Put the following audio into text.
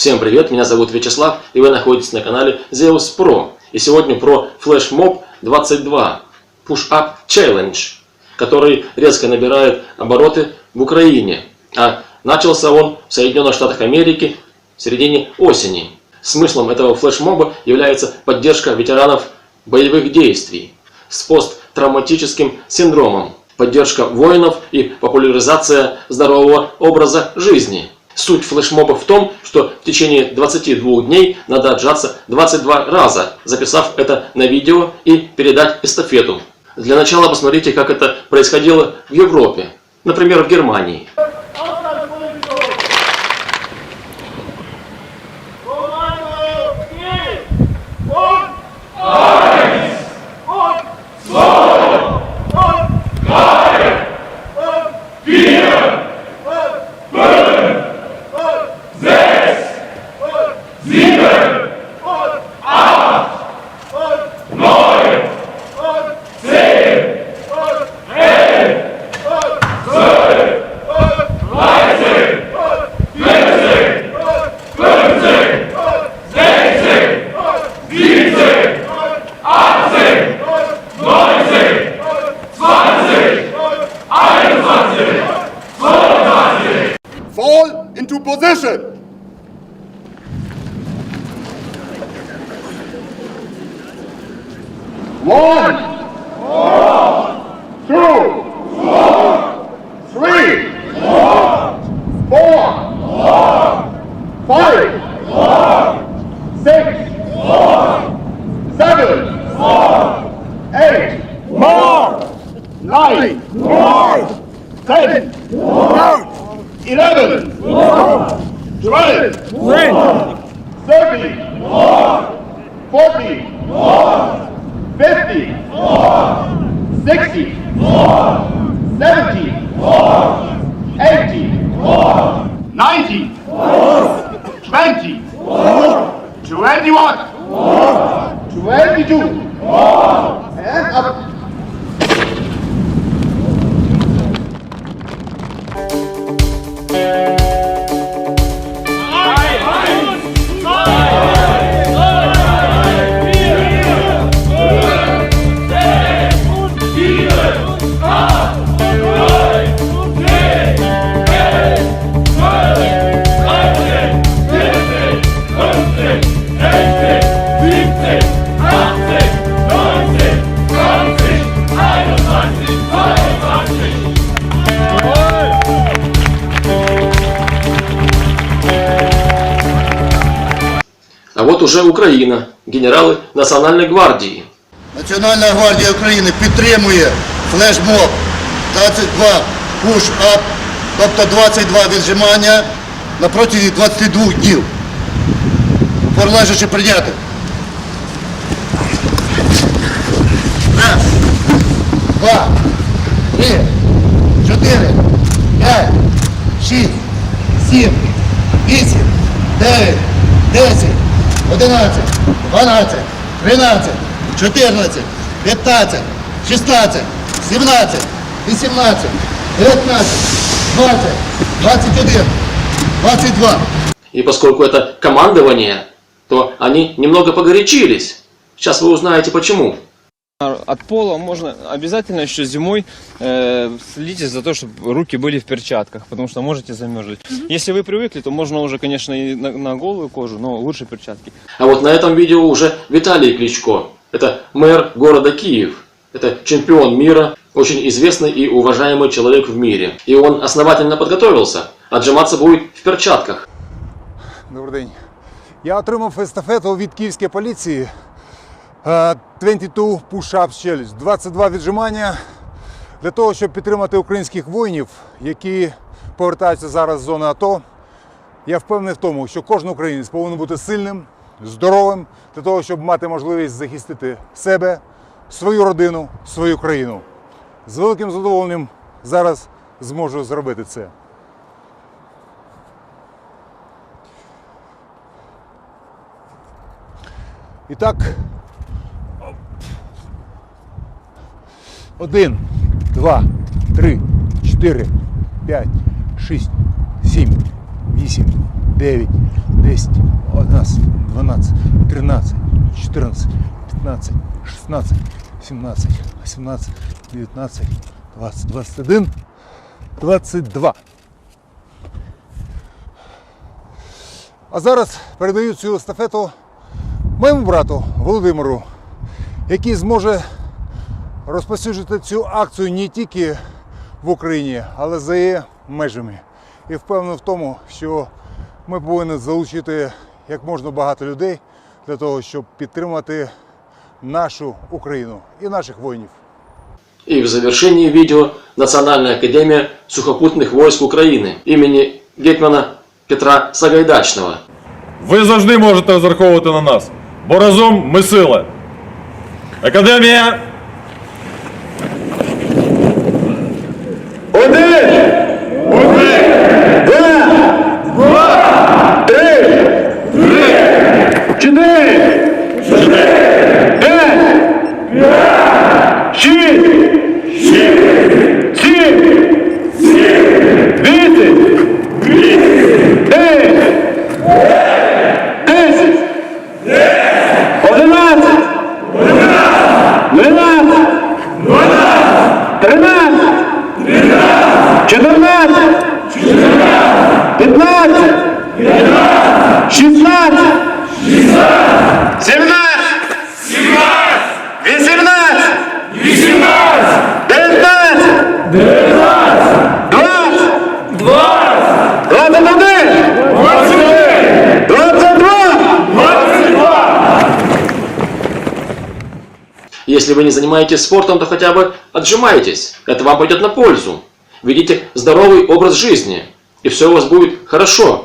Всем привет, меня зовут Вячеслав, и вы находитесь на канале Zeus Pro. И сегодня про Mob 22 Push Up Challenge, который резко набирает обороты в Украине. А начался он в Соединенных Штатах Америки в середине осени. Смыслом этого флешмоба является поддержка ветеранов боевых действий с посттравматическим синдромом, поддержка воинов и популяризация здорового образа жизни. Суть флешмоба в том, что в течение 22 дней надо отжаться 22 раза, записав это на видео и передать эстафету. Для начала посмотрите, как это происходило в Европе, например, в Германии. One, two, three, four, five, six, seven, eight, nine, ten, eleven, twelve, 50 more 60 more 70 more уже Украина, генералы Национальной гвардии. Національна гвардія України підтримує флешмоб 22 push-up, тобто 22 віджимання на протязі 22 днів. Порлежачи прийняти. Раз, два, три, чотири, п'ять, шість, сім, вісім, дев'ять, десять, одинадцять, дванадцять, тринадцять, чотирнадцять, п'ятнадцять, шістнадцять, сімнадцять, вісімнадцять, дев'ятнадцять, двадцять, двадцять один, двадцять два. И поскольку это командование, то они немного погорячились. Сейчас вы узнаете почему. От пола можно обязательно еще зимой э, следите за то, чтобы руки были в перчатках, потому что можете замерзнуть. Если вы привыкли, то можно уже, конечно, и на, на голую кожу, но лучше перчатки. А вот на этом видео уже Виталий Кличко. Это мэр города Киев. Это чемпион мира, очень известный и уважаемый человек в мире. И он основательно подготовился. Отжиматься будет в перчатках. Добрий день. Я отримав естафету від київської поліції е, 22 push-ups challenge, 22 віджимання для того, щоб підтримати українських воїнів, які повертаються зараз з зони АТО. Я впевнений в тому, що кожен українець повинен бути сильним, здоровим для того, щоб мати можливість захистити себе, свою родину, свою країну. З великим задоволенням зараз зможу зробити це. І так. Один, два, три, чотири, п'ять, шість, сім, вісім, дев'ять, 10, 11, 12, 13, 14, 15, 16, 17, 18, 19, 20, 21, 22. А зараз передаю цю естафету моєму брату Володимиру, який зможе розповсюджувати цю акцію не тільки в Україні, але за її межами. І впевнений в тому, що ми повинні залучити як можна багато людей для того, щоб підтримати нашу Україну і наших воїнів. И в завершении видео Национальная академия сухопутных войск Украины имени гетмана Петра Сагайдачного. Ви завжди можете розраховувати на нас, бо разом ми сила. Академія! Если вы не занимаетесь спортом, то хотя бы отжимайтесь. Это вам пойдет на пользу. Ведите здоровый образ жизни. И все у вас будет хорошо.